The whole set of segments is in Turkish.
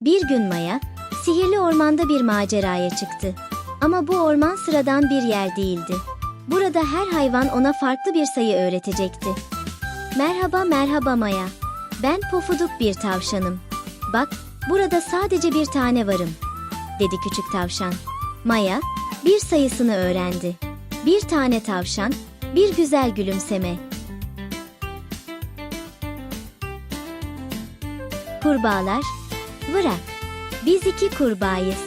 Bir gün Maya, sihirli ormanda bir maceraya çıktı. Ama bu orman sıradan bir yer değildi. Burada her hayvan ona farklı bir sayı öğretecekti. Merhaba merhaba Maya. Ben pofuduk bir tavşanım. Bak, burada sadece bir tane varım, dedi küçük tavşan. Maya, bir sayısını öğrendi. Bir tane tavşan, bir güzel gülümseme. Kurbağalar, Bırak. Biz iki kurbağayız.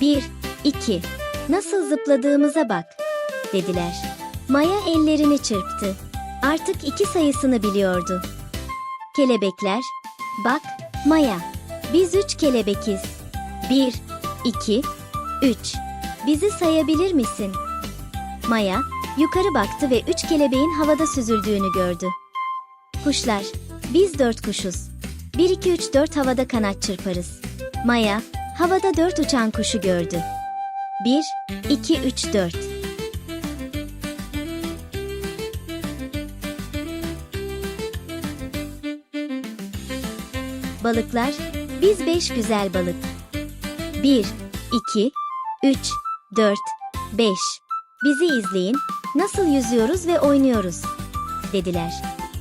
Bir, iki. Nasıl zıpladığımıza bak, dediler. Maya ellerini çırptı. Artık iki sayısını biliyordu. Kelebekler, bak, Maya. Biz üç kelebekiz. Bir, iki, üç. Bizi sayabilir misin? Maya, yukarı baktı ve üç kelebeğin havada süzüldüğünü gördü. Kuşlar, biz dört kuşuz. 1 2 3 4 havada kanat çırparız. Maya havada 4 uçan kuşu gördü. 1 2 3 4 Balıklar biz 5 güzel balık. 1 2 3 4 5 Bizi izleyin. Nasıl yüzüyoruz ve oynuyoruz dediler.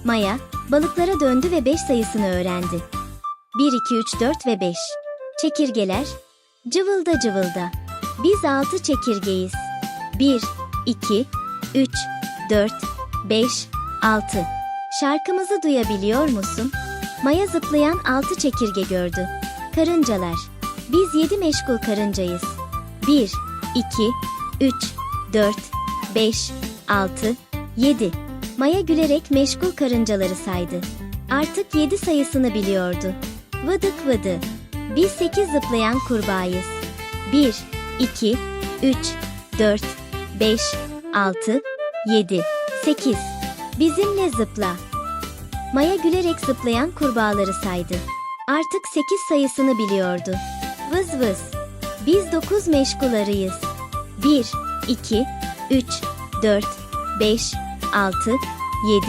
Maya balıklara döndü ve 5 sayısını öğrendi. 1, 2, 3, 4 ve 5. Çekirgeler, cıvılda cıvılda. Biz 6 çekirgeyiz. 1, 2, 3, 4, 5, 6. Şarkımızı duyabiliyor musun? Maya zıplayan 6 çekirge gördü. Karıncalar, biz 7 meşgul karıncayız. 1, 2, 3, 4, 5, 6, 7. Maya gülerek meşgul karıncaları saydı. Artık 7 sayısını biliyordu. Vıdık vıdı. Biz 8 zıplayan kurbağayız. 1, 2, 3, 4, 5, 6, 7, 8. Bizimle zıpla. Maya gülerek zıplayan kurbağaları saydı. Artık 8 sayısını biliyordu. Vız vız. Biz 9 meşgul arıyız. 1, 2, 3, 4, 5, 6,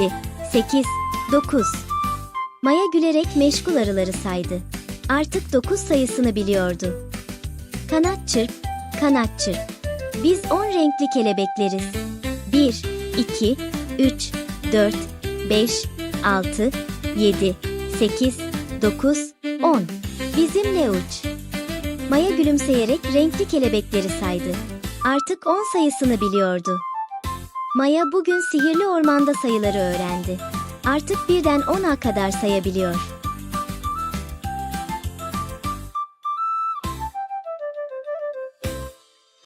7, 8, 9. Maya gülerek meşgul arıları saydı. Artık 9 sayısını biliyordu. Kanat çırp, kanat çırp. Biz 10 renkli kelebekleriz. 1, 2, 3, 4, 5, 6, 7, 8, 9, 10. Bizimle uç. Maya gülümseyerek renkli kelebekleri saydı. Artık 10 sayısını biliyordu. Maya bugün sihirli ormanda sayıları öğrendi. Artık birden 10'a kadar sayabiliyor.